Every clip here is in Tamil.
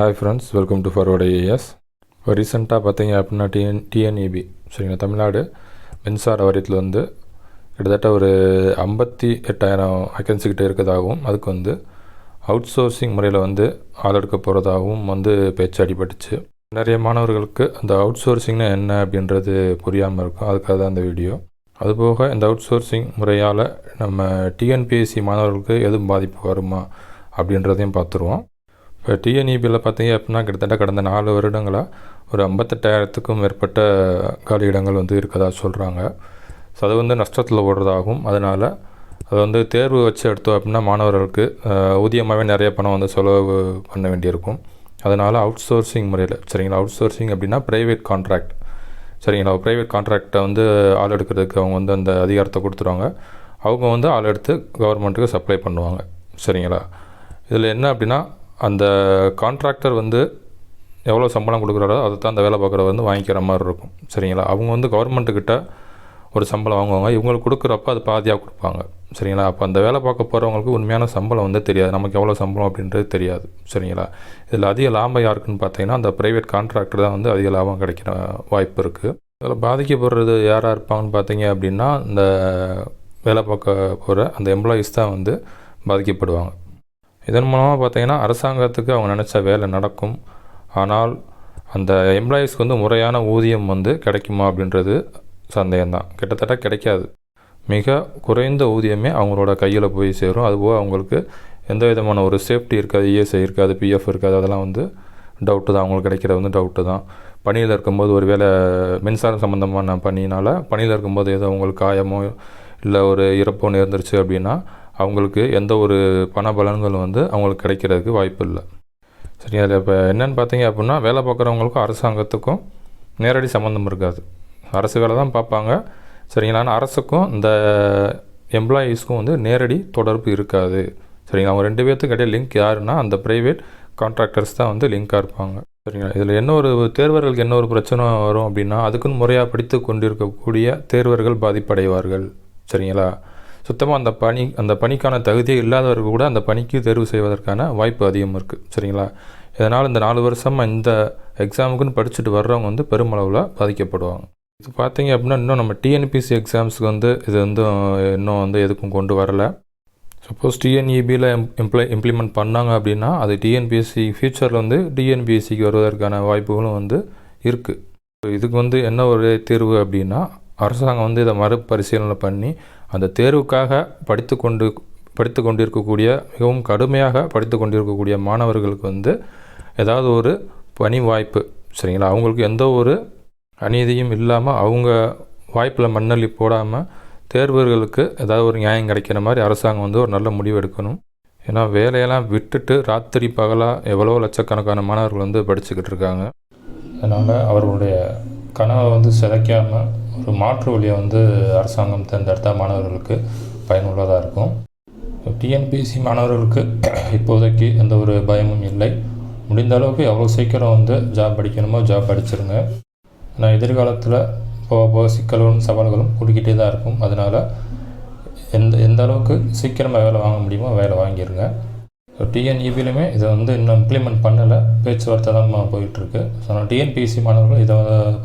Hi friends welcome to forward IAS இப்போ ரீசெண்டாக பார்த்தீங்க அப்படின்னா டிஎன் டிஎன்இபி சரிங்களா? தமிழ்நாடு மின்சார வாரியத்தில் வந்து கிட்டத்தட்ட ஒரு ஐம்பத்தி எட்டாயிரம் வேக்கன்சி இருக்கிறதாகவும் அதுக்கு வந்து அவுட் சோர்சிங் முறையில் வந்து ஆள் எடுக்க போகிறதாகவும் வந்து பேச்சு அடிபட்டுச்சு. நிறைய மாணவர்களுக்கு அந்த அவுட் சோர்சிங்னா என்ன அப்படின்றது புரியாமல் இருக்கும். அதுக்காக தான் அந்த வீடியோ. அதுபோக இந்த அவுட் சோர்சிங் முறையால் நம்ம டிஎன்பிஎஸ்சி மாணவர்களுக்கு எதுவும் பாதிப்பு வருமா அப்படின்றதையும் பார்த்துருவோம். இப்போ டிஎன்இபியில் பார்த்தீங்க அப்படின்னா கிட்டத்தட்ட கடந்த நாலு வருடங்களாக ஒரு ஐம்பத்தெட்டாயிரத்துக்கும் மேற்பட்ட காலி இடங்கள் வந்து இருக்கதா சொல்கிறாங்க ஸோ அது வந்து நஷ்டத்தில் ஓடுறதாகும் அதனால் அது வந்து தேர்வு வச்சு எடுத்தோம் அப்படின்னா மாணவர்களுக்கு ஊதியமாகவே நிறைய பணம் வந்து செலவு பண்ண வேண்டியிருக்கும். அதனால் அவுட் சோர்சிங் முறையில் சரிங்களா? அவுட் சோர்சிங் அப்படின்னா ப்ரைவேட் கான்ட்ராக்ட் சரிங்களா? ப்ரைவேட் கான்ட்ராக்டை வந்து ஆள் எடுக்கிறதுக்கு அவங்க வந்து அந்த அதிகாரத்தை கொடுத்துருவாங்க. அவங்க வந்து ஆள் எடுத்து கவர்மெண்ட்டுக்கு சப்ளை பண்ணுவாங்க. சரிங்களா? இதில் என்ன அப்படின்னா அந்த கான்ட்ராக்டர் வந்து எவ்வளோ சம்பளம் கொடுக்குறாரோ அதை தான் அந்த வேலை பார்க்குறவர் வந்து வாங்கிக்கிற மாதிரி இருக்கும். சரிங்களா? அவங்க வந்து கவர்மெண்ட்டுக்கிட்ட ஒரு சம்பளம் வாங்குவாங்க. இவங்களுக்கு கொடுக்குறப்ப அது பாதியாக கொடுப்பாங்க. சரிங்களா? அப்போ அந்த வேலை பார்க்க போகிறவங்களுக்கு உண்மையான சம்பளம் வந்து தெரியாது. நமக்கு எவ்வளோ சம்பளம் அப்படின்றது தெரியாது. சரிங்களா? இதில் அதிக லாபம் யாருக்குன்னு பார்த்தீங்கன்னா அந்த ப்ரைவேட் கான்ட்ராக்டர் தான் வந்து அதிக லாபம் கிடைக்கிற வாய்ப்பு இருக்குது இதில் பாதிக்கப்படுறது யாராக இருப்பாங்கன்னு பார்த்தீங்க அப்படின்னா இந்த வேலை பார்க்க போகிற அந்த எம்ப்ளாயீஸ் தான் வந்து பாதிக்கப்படுவாங்க. இதன் மூலமாக பார்த்தீங்கன்னா அரசாங்கத்துக்கு அவங்க நினச்ச வேலை நடக்கும். ஆனால் அந்த எம்ப்ளாயீஸ்க்கு வந்து முறையான ஊதியம் வந்து கிடைக்குமா அப்படின்றது சந்தேகம்தான். கிட்டத்தட்ட கிடைக்காது. மிக குறைந்த ஊதியமே அவங்களோட கையில் போய் சேரும். அதுபோக அவங்களுக்கு எந்த விதமான ஒரு சேஃப்டி இருக்காது இஎஸ்ஐ இருக்காது பிஎஃப் இருக்காது அதெல்லாம் வந்து டவுட்டு தான். அவங்களுக்கு கிடைக்கிறது வந்து டவுட்டு தான். பணியில் இருக்கும்போது ஒரு வேளை மின்சாரம் சம்மந்தமான பணினால் பணியில் இருக்கும்போது ஏதோ அவங்களுக்கு காயமோ இல்லை ஒரு இறப்போ நேர்ந்துருச்சு அப்படின்னா அவங்களுக்கு எந்த ஒரு பண பலன்களும் வந்து அவங்களுக்கு கிடைக்கிறதுக்கு வாய்ப்பு இல்லை. சரி அதில் இப்போ என்னென்னு பார்த்தீங்க அப்படின்னா வேலை பார்க்குறவங்களுக்கும் அரசாங்கத்துக்கும் நேரடி சம்மந்தம் இருக்காது. அரசு வேலை தான் பார்ப்பாங்க. சரிங்களா? அரசுக்கும் இந்த எம்ப்ளாயீஸ்க்கும் வந்து நேரடி தொடர்பு இருக்காது. சரிங்களா? அவங்க ரெண்டு பேர்த்துக்கு இடையே லிங்க் யாருன்னா அந்த ப்ரைவேட் கான்ட்ராக்டர்ஸ் தான் வந்து லிங்காக இருப்பாங்க. சரிங்களா? இதில் என்ன ஒரு தேர்வர்களுக்கு என்ன ஒரு பிரச்சனை வரும் அப்படின்னா அதுக்குன்னு முறையாக படித்து கொண்டிருக்கக்கூடிய தேர்வர்கள் பாதிப்படைவார்கள். சரிங்களா? சுத்தமாக அந்த பணி அந்த பணிக்கான தகுதியே இல்லாதவர்கள் கூட அந்த பணிக்கு தேர்வு செய்வதற்கான வாய்ப்பு அதிகம் இருக்குது சரிங்களா? இதனால் இந்த நாலு வருஷமாக இந்த எக்ஸாமுக்குன்னு படிச்சுட்டு வர்றவங்க வந்து பெருமளவில் பாதிக்கப்படுவாங்க. இது பார்த்தீங்க அப்படின்னா இன்னும் நம்ம டிஎன்பிசி எக்ஸாம்ஸ்க்கு வந்து இது வந்து இன்னும் வந்து எதுக்கும் கொண்டு வரல. சப்போஸ் டிஎன்இபியில் இம்ப்ளை இம்ப்ளிமெண்ட் பண்ணாங்க அப்படின்னா அது டிஎன்பிஎஸ்சி ஃப்யூச்சரில் வந்து டிஎன்பிஎஸ்சிக்கு வருவதற்கான வாய்ப்புகளும் வந்து இருக்குது இதுக்கு வந்து என்ன ஒரு தீர்வு அப்படின்னா அரசாங்கம் வந்து இதை மறுபரிசீலனை பண்ணி அந்த தேர்வுக்காக படித்து கொண்டு படித்து கொண்டிருக்கக்கூடிய மிகவும் கடுமையாக படித்து கொண்டிருக்கக்கூடிய மாணவர்களுக்கு வந்து ஏதாவது ஒரு பணி வாய்ப்பு சரிங்களா? அவங்களுக்கு எந்த ஒரு அநீதியும் இல்லாமல் அவங்க வாய்ப்பில் மண்ணள்ளி போடாமல் தேர்வர்களுக்கு ஏதாவது ஒரு நியாயம் கிடைக்கிற மாதிரி அரசாங்கம் வந்து ஒரு நல்ல முடிவு எடுக்கணும். ஏன்னா வேலையெல்லாம் விட்டுட்டு ராத்திரி பகலாக எவ்வளோ லட்சக்கணக்கான மாணவர்கள் வந்து படிச்சுக்கிட்டு இருக்காங்க. அதனால் அவர்களுடைய கனவை வந்து சிதைக்காமல் ஒரு மாற்று வழியை வந்து அரசாங்கம் தேர்ந்தெடுத்தால் மாணவர்களுக்கு பயனுள்ளதாக இருக்கும். டிஎன்பிஎஸ்சி மாணவர்களுக்கு இப்போதைக்கு எந்த ஒரு பயமும் இல்லை. முடிந்த அளவுக்கு எவ்வளோ சீக்கிரம் வந்து ஜாப் படிக்கணுமோ ஜாப் படிச்சிருங்க ஆனால் எதிர்காலத்தில் போக போக சிக்கல்களும் சவால்களும் கூட்டிக்கிட்டே தான் இருக்கும். அதனால் எந்த எந்த அளவுக்கு சீக்கிரமாக வேலை வாங்க முடியுமோ வேலை வாங்கிடுங்க ஸோ டிஎன்இபிலையுமே இதை வந்து இன்னும் இம்ப்ளிமெண்ட் பண்ணலை. பேச்சுவார்த்தை தான் போயிட்டுருக்கு ஸோ நான் டிஎன்பிஎஸ்சி மாணவர்கள் இதை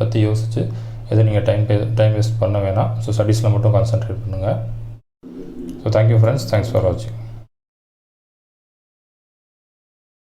பற்றி யோசித்து எது நீங்கள் டைம் டைம் வேஸ்ட் பண்ண வேணாம். ஸோ ஸ்டடீஸில் மட்டும் கான்சென்ட்ரேட் பண்ணுங்கள் so thank you friends thanks for வாட்சிங்